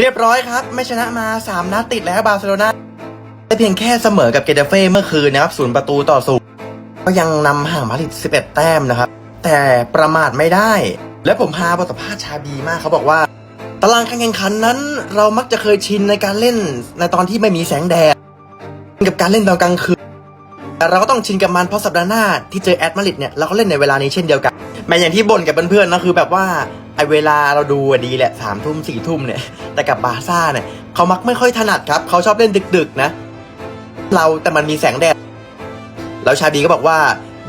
เรียบร้อยครับ ไม่ชนะมา 3 นัดติดแล้วบาร์เซโลนาได้เพียงแค่เสมอกับเกเดเฟ่เมื่อคืนนะครับศูนย์ประตูต่อศูนย์ก็ยังนำห่างมาดริด11 แต้มนะครับ แต่ประมาทไม่ได้ และผมพาบทสัมภาษณ์ชาบีมากเขาบอกว่า ตารางการแข่งขันนั้น เรามักจะเคยชินในการเล่นในตอนที่ไม่มีแสงแดดกับการเล่นตอนกลางคืนแต่เราก็ต้องชินกับมันเพราะสัปดาห์หน้าที่เจอแอดมาริดเนี่ยเราก็เล่นในเวลานี้เช่นเดียวกันแม้อย่างที่บ่นกับเพื่อนๆนะคือแบบว่า ไอเวลาเราดูดีแหละสามทุ่มสี่ทุ่มเนี่ย แต่กับบาซ่าเนี่ยเขามักไม่ค่อยถนัดครับ เขาชอบเล่นดึกๆนะ เราแต่มันมีแสงแดด แล้วชาบีก็บอกว่า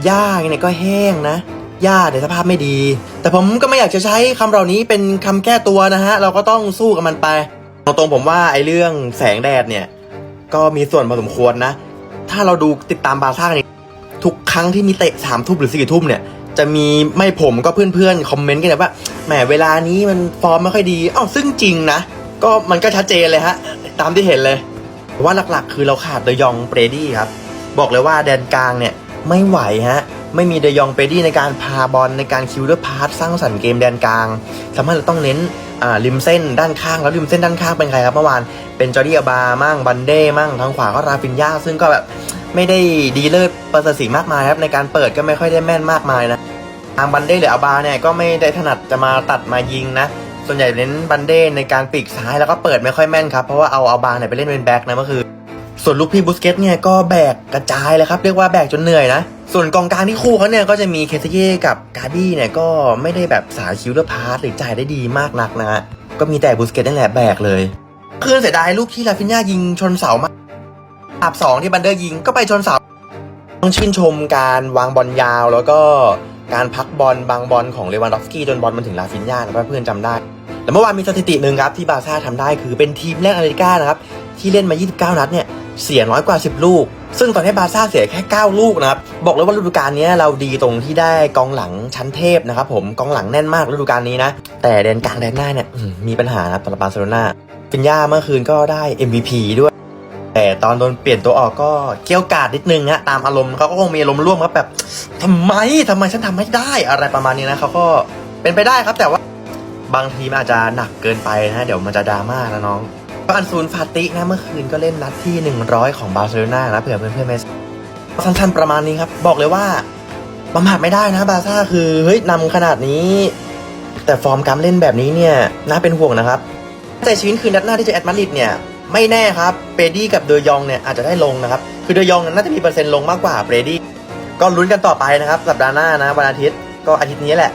หญ้าเนี่ยก็แห้งนะหญ้าในสภาพไม่ดี แต่ผมก็ไม่อยากจะใช้คำเหล่านี้เป็นคำแก้ตัวนะฮะ เราก็ต้องสู้กับมันไปตรงๆผมว่าไอ้เรื่องแสงแดดเนี่ย ก็มีส่วนพอสมควรนะ ถ้าเราดูติดตามบาซ่าเนี่ยทุกครั้งที่มีเตะสามทุ่มหรือสี่ทุ่มเนี่ย จะมีไม่ผมก็เพื่อนๆคอมเมนต์กันนะว่าแหมเวลานี้มันฟอร์มไม่ค่อยดีอ้าวซึ่งจริงนะ ก็มันก็ชัดเจนเลยฮะ ตามที่เห็นเลยว่าหลักๆ คือเราขาดเดยองเปรดี้ครับ บอกเลยว่าแดนกลางเนี่ยไม่ไหวฮะ ไม่มีเดยองเปรดี้ในการพาบอลในการคิวดอร์พาสสร้างสรรค์เกมแดนกลางทำให้เราต้องเน้นอ่าริมเส้นด้านข้างแล้วริมเส้นด้านข้างเป็นใครครับเมื่อวานเป็นจอร์ดี้อาบามั่งบันเด้มั่งทางขวาก็ราฟินยาซึ่งก็แบบ ไม่ได้ดีเลิศประเสริฐสีมากมายครับในการเปิดก็ไม่ค่อยได้แม่นมากมายนะทางบันเด้หรืออาบาเนี่ยก็ไม่ได้ถนัดจะมาตัดมายิงนะส่วนใหญ่เน้นบันเด้ในการปีกซ้ายแล้วก็เปิดไม่ค่อยแม่นครับเพราะว่าเอาอาบาเนี่ยไปเล่นเป็นแบ็คนะเมื่อคืนส่วนลูกพี่บุสเกตเนี่ยก็แบกกระจายเลยครับเรียกว่าแบกจนเหนื่อยนะส่วนกองกลางที่คู่เขาเนี่ยก็จะมีเคซเย่กับกาบี้เนี่ยก็ไม่ได้แบบสายคิวเลอร์พาสหรือจ่ายได้ดีมากนักนะฮะก็มีแต่บุสเกตนั่นแหละแบกเลยคือเสียดายลูกที่ลาฟินยายิงชนเสามาก อับสองที่บันเดอร์ยิงก็ไปชนเสาต้องชื่นชมการวางบอลยาว แล้วก็การพักบอลบางบอลของเลวันดอฟสกี้จนบอลมันถึงลาฟินยานะเพื่อนจำได้ แต่เมื่อวานมีสถิติหนึ่งครับที่บาร์ซ่าทำได้คือเป็นทีมแรกอเมริกานะครับที่เล่นมา 29 นัดเนี่ยเสียน้อยกว่า 10 ลูก ซึ่งตอนนี้บาร์ซ่าเสียแค่ 9 ลูกนะครับ บอกเลยว่าฤดูกาลนี้เราดีตรงที่ได้กองหลังชั้นเทพนะครับผม กองหลังแน่นมากฤดูกาลนี้นะ แต่แดนกลางแดนหน้าเนี่ยมีปัญหานะครับสำหรับบาร์เซโลนาฟินยาเมื่อคืนก็ได้ MVP ด้วย แต่ตอนโดนเปลี่ยนตัวออกก็เกี่ยวกาดนิดนึงฮะตามอารมณ์เขาก็คงมีอารมณ์ร่วมครับแบบทำไมทำไมฉันทำไม่ได้อะไรประมาณนี้นะเขาก็เป็นไปได้ครับแต่ว่าบางทีมันอาจจะหนักเกินไปนะ เดี๋ยวมันจะดราม่านะน้องก็อันซูนฟาตินะเมื่อคืนก็เล่นนัดที่ 100 ของบาร์เซโลนานะเผื่อเพื่อนๆไม่สั้นๆประมาณนี้ครับ บอกเลยว่าประมาทไม่ได้นะบาซ่าคือเฮ้ยนำขนาดนี้ แต่ฟอร์มการเล่นแบบนี้เนี่ยน่าเป็นห่วงนะครับ แต่ชีวิตคืนนัดหน้าที่จะแอดมาดริดเนี่ย ไม่แน่ครับเบรดี้กับเดยองเนี่ยอาจจะได้ลงนะครับ คือเดยองน่าจะมีเปอร์เซ็นต์ลงมากกว่าเบรดี้ก็ลุ้นกันต่อไปนะครับ สัปดาห์หน้านะวันอาทิตย์ก็อาทิตย์นี้แหละ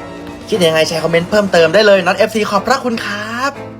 คิดยังไงแชร์คอมเมนต์เพิ่มเติมได้เลยน็อต FC ขอบพระคุณครับ